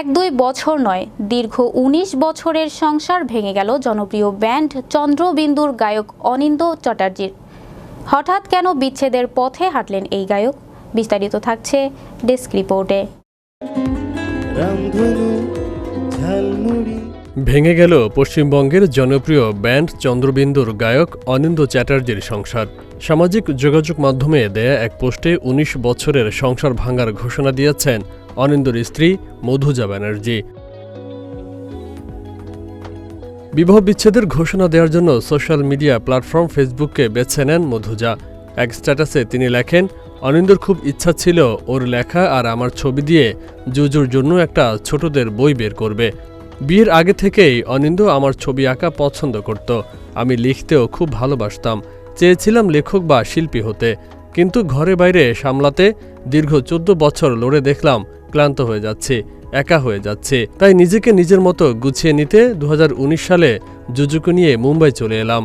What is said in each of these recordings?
এক দুই বছর নয় দীর্ঘ ১৯ বছরের সংসার ভেঙে গেল জনপ্রিয় ব্যান্ড চন্দ্রবিন্দুর গায়ক অনিন্দ চ্যাটার্জির। হঠাৎ কেন বিচ্ছেদের পথে হাঁটলেন এই গায়ক? বিস্তারিত থাকছে ডেস্ক রিপোর্টে। ভেঙে গেল পশ্চিমবঙ্গের জনপ্রিয় ব্যান্ড চন্দ্রবিন্দুর গায়ক অনিন্দ চ্যাটার্জির সংসার। সামাজিক যোগাযোগ মাধ্যমে দেয়া এক পোস্টে ১৯ বছরের সংসার ভাঙার ঘোষণা দিয়েছেন অনিন্দর স্ত্রী মধুজা ব্যানার্জি। বিবাহ বিচ্ছেদের ঘোষণা দেওয়ার জন্য সোশ্যাল মিডিয়া প্ল্যাটফর্ম ফেসবুককে বেছে নেন মধুজা। এক স্ট্যাটাসে তিনি লেখেন, অনিন্দর খুব ইচ্ছা ছিল ওর লেখা আর আমার ছবি দিয়ে জুজুর জন্য একটা ছোটদের বই বের করবে। বিয়ের আগে থেকেই অনিন্দ আমার ছবি আঁকা পছন্দ করত। আমি লিখতেও খুব ভালোবাসতাম। চেয়েছিলাম লেখক বা শিল্পী হতে। কিন্তু ঘরে বাইরে সামলাতে দীর্ঘ চোদ্দ বছর লড়ে দেখলাম ক্লান্ত হয়ে যাচ্ছে একা হয়ে যাচ্ছে। তাই নিজেকে নিজের মতো গুছিয়ে নিতে দু হাজার উনিশ সালে জুজুকে নিয়ে মুম্বাই চলে এলাম।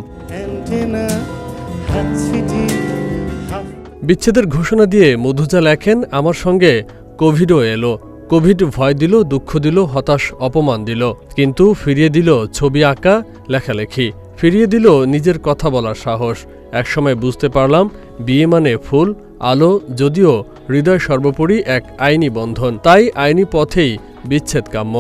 বিচ্ছেদের ঘোষণা দিয়ে মধুজা লেখেন আমার সঙ্গে কোভিডও এলো। কোভিড ভয় দিল দুঃখ দিল হতাশ অপমান দিল। কিন্তু ফিরিয়ে দিল ছবি আঁকা লেখালেখি। ফিরিয়ে দিল নিজের কথা বলার সাহস। একসময় বুঝতে পারলাম বিয়ে মানে ফুল আলো যদিও হৃদয় সর্বোপরি এক আইনি বন্ধন। তাই আইনি পথেই বিচ্ছেদ কাম্য।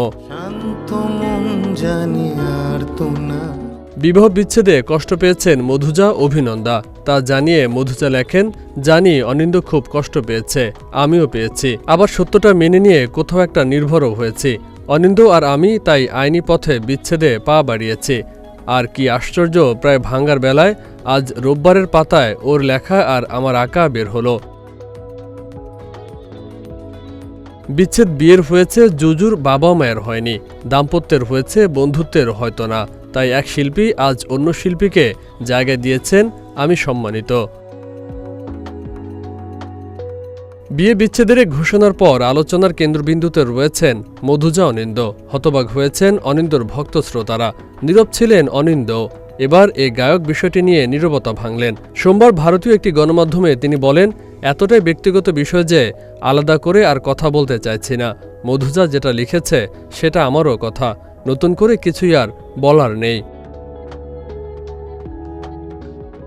বিবাহ বিচ্ছেদে কষ্ট পেয়েছেন মধুজা অভিনন্দা। তা জানিয়ে মধুজা লেখেন জানি অনিন্দ খুব কষ্ট পেয়েছে আমিও পেয়েছি। আবার সত্যটা মেনে নিয়ে কোথাও একটা নির্ভরও হয়েছি। অনিন্দ আর আমি তাই আইনি পথে বিচ্ছেদে পা বাড়িয়েছি। আর কি আশ্চর্য, প্রায় ভাঙ্গার বেলায় আজ রোববারের পাতায় ওর লেখা আর আমার আঁকা বের হলো। বিচ্ছেদ বিয়ের হয়েছে, জুজুর বাবা মায়ের হয়নি, দাম্পত্যের হয়েছে, বন্ধুত্বের হয়তো না। তাই এক শিল্পী আজ অন্য শিল্পীকে জায়গা দিয়েছেন, আমি সম্মানিত। বিয়ে বিচ্ছেদের ঘোষণার পর আলোচনার কেন্দ্রবিন্দুতে রয়েছেন মধুজা অনিন্দ। হতবাক হয়েছেন অনিন্দর ভক্ত শ্রোতারা। নীরব ছিলেন অনিন্দ। এবার এই গায়ক বিষয়টি নিয়ে নীরবতা ভাঙলেন। সোমবার ভারতীয় একটি গণমাধ্যমে তিনি বলেন, এতটাই ব্যক্তিগত বিষয় যে আলাদা করে আর কথা বলতে চাইছি না। মধুজা যেটা লিখেছে, সেটা আমারও কথা। নতুন করে কিছুই আর বলার নেই।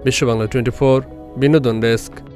বিশ্ববাংলা টোয়েন্টি ফোর, বিনোদন ডেস্ক।